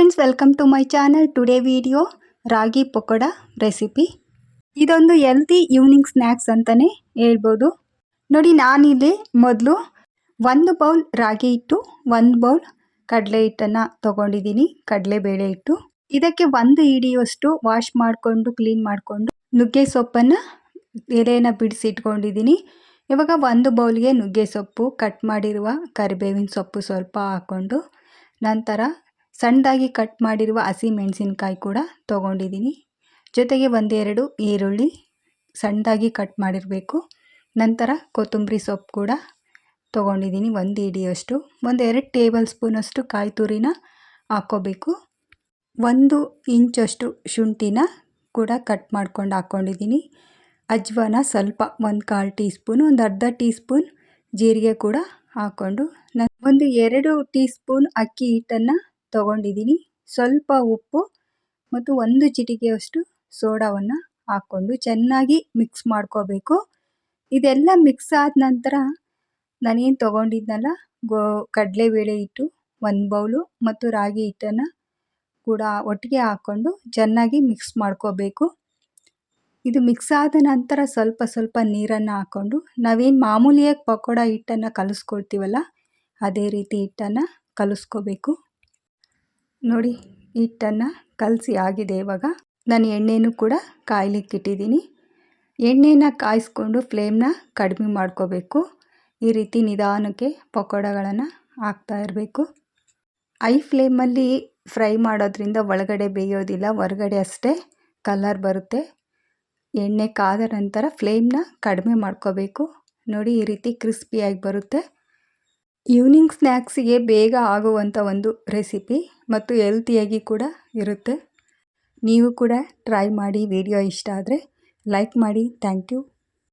Friends welcome to my channel today video ragi pakoda recipe ಇದೊಂದು healthy evening snacks ಅಂತಲೇ ಹೇಳ್ಬೋದು. ನೋಡಿ, ನಾನಿಲ್ಲಿ ಮೊದಲು ಒಂದು ಬೌಲ್ ರಾಗಿ ಹಿಟ್ಟು, ಒಂದು ಬೌಲ್ ಕಡಲೆ ಹಿಟ್ಟನ್ನು ತೊಗೊಂಡಿದ್ದೀನಿ ಕಡಲೆಬೇಳೆ ಹಿಟ್ಟು. ಇದಕ್ಕೆ ಒಂದು ಇಡಿಯಷ್ಟು ವಾಶ್ ಮಾಡಿಕೊಂಡು ಕ್ಲೀನ್ ಮಾಡಿಕೊಂಡು ನುಗ್ಗೆ ಸೊಪ್ಪನ್ನು ಎಲೆಯನ್ನು ಬಿಡಿಸಿ ಇಟ್ಕೊಂಡಿದ್ದೀನಿ ಇವಾಗ ಒಂದು ಬೌಲ್ಗೆ ನುಗ್ಗೆ ಸೊಪ್ಪು ಕಟ್ ಮಾಡಿರುವ ಕರಿಬೇವಿನ ಸೊಪ್ಪು ಸ್ವಲ್ಪ ಹಾಕ್ಕೊಂಡು ನಂತರ ಸಣ್ಣದಾಗಿ ಕಟ್ ಮಾಡಿರುವ ಹಸಿ ಮೆಣಸಿನ್ಕಾಯಿ ಕೂಡ ತೊಗೊಂಡಿದ್ದೀನಿ. ಜೊತೆಗೆ ಒಂದೆರಡು ಈರುಳ್ಳಿ ಸಣ್ಣದಾಗಿ ಕಟ್ ಮಾಡಿರಬೇಕು. ನಂತರ ಕೊತ್ತಂಬರಿ ಸೊಪ್ಪು ಕೂಡ ತೊಗೊಂಡಿದ್ದೀನಿ ಒಂದು ಇಡಿಯಷ್ಟು. ಒಂದೆರಡು ಟೇಬಲ್ ಸ್ಪೂನಷ್ಟು ಕಾಯಿ ತುರಿನ ಹಾಕ್ಕೋಬೇಕು ಒಂದು ಇಂಚಷ್ಟು ಶುಂಠಿನ ಕೂಡ ಕಟ್ ಮಾಡ್ಕೊಂಡು ಹಾಕ್ಕೊಂಡಿದ್ದೀನಿ ಅಜ್ವಾನ ಸ್ವಲ್ಪ ಒಂದು ಕಾಲು ಟೀ ಸ್ಪೂನು ಒಂದು ಅರ್ಧ ಟೀ ಸ್ಪೂನ್ ಜೀರಿಗೆ ಕೂಡ ಹಾಕ್ಕೊಂಡು ನಾನು ಒಂದು ಎರಡು ಟೀ ಸ್ಪೂನ್ ಅಕ್ಕಿ ಹಿಟ್ಟನ್ನು ತೊಗೊಂಡಿದ್ದೀನಿ. ಸ್ವಲ್ಪ ಉಪ್ಪು ಮತ್ತು ಒಂದು ಚಿಟಿಕೆಯಷ್ಟು ಸೋಡಾವನ್ನು ಹಾಕ್ಕೊಂಡು ಚೆನ್ನಾಗಿ ಮಿಕ್ಸ್ ಮಾಡ್ಕೋಬೇಕು. ಇದೆಲ್ಲ ಮಿಕ್ಸ್ ಆದ ನಂತರ ನಾನೇನು ತೊಗೊಂಡಿದ್ನಲ್ಲ, ಗೋ, ಕಡಲೆಬೇಳೆ ಹಿಟ್ಟು, ಒಂದು ಬೌಲು ಮತ್ತು ರಾಗಿ ಹಿಟ್ಟನ್ನು ಕೂಡ ಒಟ್ಟಿಗೆ ಹಾಕ್ಕೊಂಡು ಚೆನ್ನಾಗಿ ಮಿಕ್ಸ್ ಮಾಡ್ಕೋಬೇಕು. ಇದು ಮಿಕ್ಸ್ ಆದ ನಂತರ ಸ್ವಲ್ಪ ಸ್ವಲ್ಪ ನೀರನ್ನು ಹಾಕ್ಕೊಂಡು ನಾವೇನು ಮಾಮೂಲಿಯಾಗಿ ಪಕೋಡ ಹಿಟ್ಟನ್ನು ಕಲಿಸ್ಕೊಳ್ತೀವಲ್ಲ, ಅದೇ ರೀತಿ ಹಿಟ್ಟನ್ನು ಕಲಿಸ್ಕೋಬೇಕು. ನೋಡಿ, ಹಿಟ್ಟನ್ನು ಕಲಸಿ ಆಗಿದೆ ಇವಾಗ. ನಾನು ಎಣ್ಣೆನೂ ಕೂಡ ಕಾಯ್ಲಿಕ್ಕೆ ಇಟ್ಟಿದ್ದೀನಿ. ಎಣ್ಣೆನ ಕಾಯಿಸ್ಕೊಂಡು ಫ್ಲೇಮ್ನ ಕಡಿಮೆ ಮಾಡ್ಕೋಬೇಕು. ಈ ರೀತಿ ನಿಧಾನಕ್ಕೆ ಪಕೋಡಗಳನ್ನು ಹಾಕ್ತಾ ಇರಬೇಕು. ಐ ಫ್ಲೇಮಲ್ಲಿ ಫ್ರೈ ಮಾಡೋದ್ರಿಂದ ಒಳಗಡೆ ಬೇಯೋದಿಲ್ಲ, ಹೊರಗಡೆ ಅಷ್ಟೇ ಕಲರ್ ಬರುತ್ತೆ. ಎಣ್ಣೆ ಕಾದ ನಂತರ ಫ್ಲೇಮ್ನ ಕಡಿಮೆ ಮಾಡ್ಕೋಬೇಕು. ನೋಡಿ, ಈ ರೀತಿ ಕ್ರಿಸ್ಪಿಯಾಗಿ ಬರುತ್ತೆ. ಈವ್ನಿಂಗ್ ಸ್ನ್ಯಾಕ್ಸಿಗೆ ಬೇಗ ಆಗುವಂಥ ಒಂದು ರೆಸಿಪಿ ಮತ್ತು ಹೆಲ್ತಿಯಾಗಿ ಕೂಡ ಇರುತ್ತೆ. ನೀವು ಕೂಡ ಟ್ರೈ ಮಾಡಿ ವಿಡಿಯೋ ಇಷ್ಟ ಆದರೆ ಲೈಕ್ ಮಾಡಿ. Thank you